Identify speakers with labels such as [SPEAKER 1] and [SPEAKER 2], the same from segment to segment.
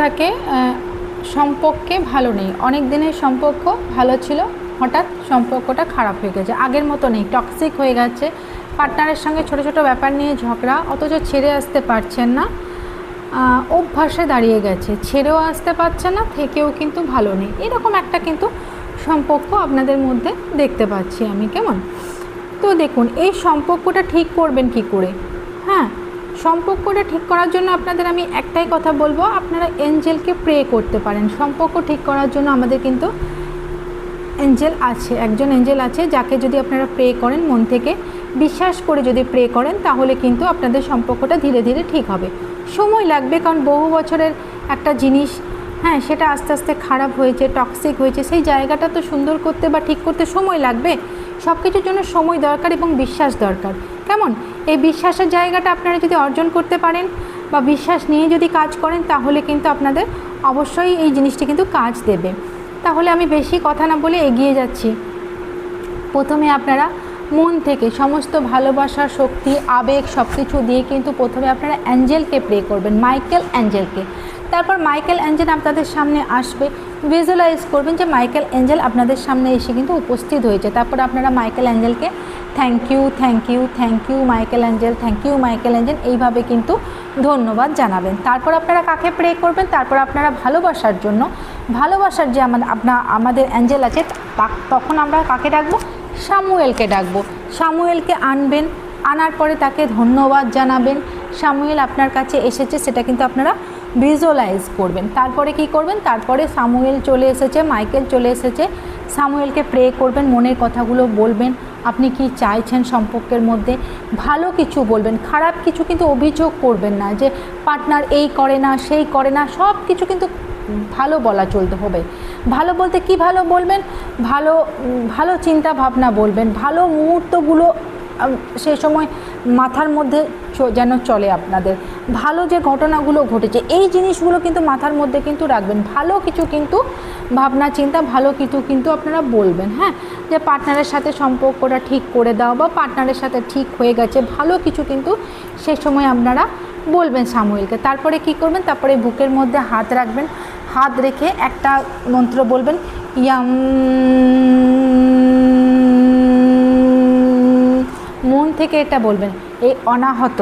[SPEAKER 1] থাকে সম্পর্কে ভালো নেই। অনেক দিনের সম্পর্ক ভালো ছিল, হঠাৎ সম্পর্কটা খারাপ হয়ে গেছে। আগের মতো নেই টক্সিক হয়ে গেছে। পার্টনারের সঙ্গে ছোট ছোট ব্যাপার নিয়ে ঝগড়া, অথচ ছেড়ে আসতে পারছেন না। অভ্যাসে দাঁড়িয়ে গেছে, ছেড়েও আসতে পারছে না, থেকেও কিন্তু ভালো নেই। এরকম একটা কিন্তু সম্পর্ক আপনাদের মধ্যে দেখতে পাচ্ছি আমি, কেমন? তো দেখুন, এই সম্পর্কটা ঠিক করবেন কি করে? হ্যাঁ সম্পর্কটা ঠিক করার জন্য আপনাদের আমি একটাই কথা বলব, আপনারা এঞ্জেলকে প্রে করতে পারেন। সম্পর্ক ঠিক করার জন্য আমাদের কিন্তু এঞ্জেল আছে, একজন এঞ্জেল আছে যাকে যদি আপনারা প্রে করেন মন থেকে, বিশ্বাস করে যদি প্রে করেন তাহলে কিন্তু আপনাদের সম্পর্কটা ধীরে ধীরে ঠিক হবে। সময় লাগবে কারণ বহু বছরের একটা জিনিস হ্যাঁ সেটা আস্তে আস্তে খারাপ হয়েছে টক্সিক হয়েছে, সেই জায়গাটা তো সুন্দর করতে বা ঠিক করতে সময় লাগবে। সব কিছুর জন্য সময় দরকার এবং বিশ্বাস দরকার। কেমন? এই বিশ্বাসের জায়গাটা আপনারা যদি অর্জন করতে পারেন বা বিশ্বাস নিয়ে যদি কাজ করেন, তাহলে কিন্তু আপনাদের অবশ্যই এই জিনিসটি কিন্তু কাজ দেবে। তাহলে আমি বেশি কথা না বলে এগিয়ে যাচ্ছি। প্রথমে আপনারা মন থেকে সমস্ত ভালোবাসা, শক্তি, আবেগ সব কিছু দিয়ে কিন্তু প্রথমে আপনারা অ্যাঞ্জেলকে প্রে করবেন, মাইকেল অ্যাঞ্জেলকে। তারপর মাইকেল অ্যাঞ্জেল আপনাদের সামনে আসবে। ভিজুয়ালাইজ করবেন যে মাইকেল অ্যাঞ্জেল আপনাদের সামনে এসে কিন্তু উপস্থিত হয়েছে। তারপর আপনারা Michael অ্যাঞ্জেলকে thank you thank you thank you Michael Angel thank you Michael Angel এইভাবে কিন্তু ধন্যবাদ জানাবেন। তারপর আপনারা কাকে প্রে করবেন? তারপর আপনারা ভালোবাসার জন্য, ভালোবাসার যে আমাদের আপনার আমাদের অ্যাঞ্জেল আছে তখন আমরা কাকে ডাকবো? সামুয়েলকে ডাকবো। সামুয়েলকে আনবেন, আনার পরে তাকে ধন্যবাদ জানাবেন। সামুয়েল আপনার কাছে এসেছে, সেটা কিন্তু আপনারা ভিজুয়ালাইজ করবেন। তারপরে কি করবেন? তারপরে সামুয়েল চলে এসেছে, মাইকেল চলে এসেছে। সামুয়েলকে প্রে করবেন, মনের কথাগুলো বলবেন, আপনি কি চাইছেন সম্পর্কের মধ্যে? ভালো কিছু বলবেন, খারাপ কিছু কিন্তু অভিযোগ করবেন না যে পার্টনার এই করে না, সেই করে না, সব কিছু কিন্তু ভালো বলা চলতে হবে। ভালো বলতে কি ভালো বলবেন? ভালো ভালো চিন্তা ভাবনা বলবেন, ভালো মুহূর্তগুলো সে সময় মাথার মধ্যে যেন চলে আপনাদের। ভালো যে ঘটনাগুলো ঘটেছে, এই জিনিসগুলো কিন্তু মাথার মধ্যে কিন্তু রাখবেন। ভালো কিছু কিন্তু ভাবনা, চিন্তা, ভালো কিছু কিন্তু আপনারা বলবেন হ্যাঁ? যে পার্টনারের সাথে সম্পর্কটা ঠিক করে দাও বা পার্টনারের সাথে ঠিক হয়ে গেছে, ভালো কিছু কিন্তু সে সময় আপনারা বলবেন সামুয়েলকে তারপরে কি করবেন? তারপরে বুকের মধ্যে হাত রাখবেন। হাত রেখে একটা মন্ত্র বলবেন, ইয়াম মন থেকে এটা বলবেন এই অনাহত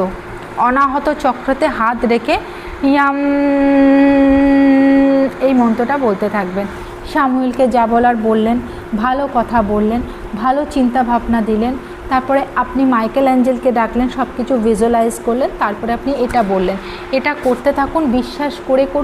[SPEAKER 1] অনাহত চক্রতে হাত রেখে ইয়াম এই মন্ত্রটা বলতে থাকবেন। সামুয়েলকে যা বলার বললেন, ভালো কথা বললেন, ভালো চিন্তা ভাবনা দিলেন, তারপরে আপনি মাইকেল অ্যাঞ্জেলকে ডাকলেন সব কিছু ভিজুয়ালাইজ করলেন, তারপরে আপনি এটা বললেন। এটা করতে থাকুন, বিশ্বাস করে করুন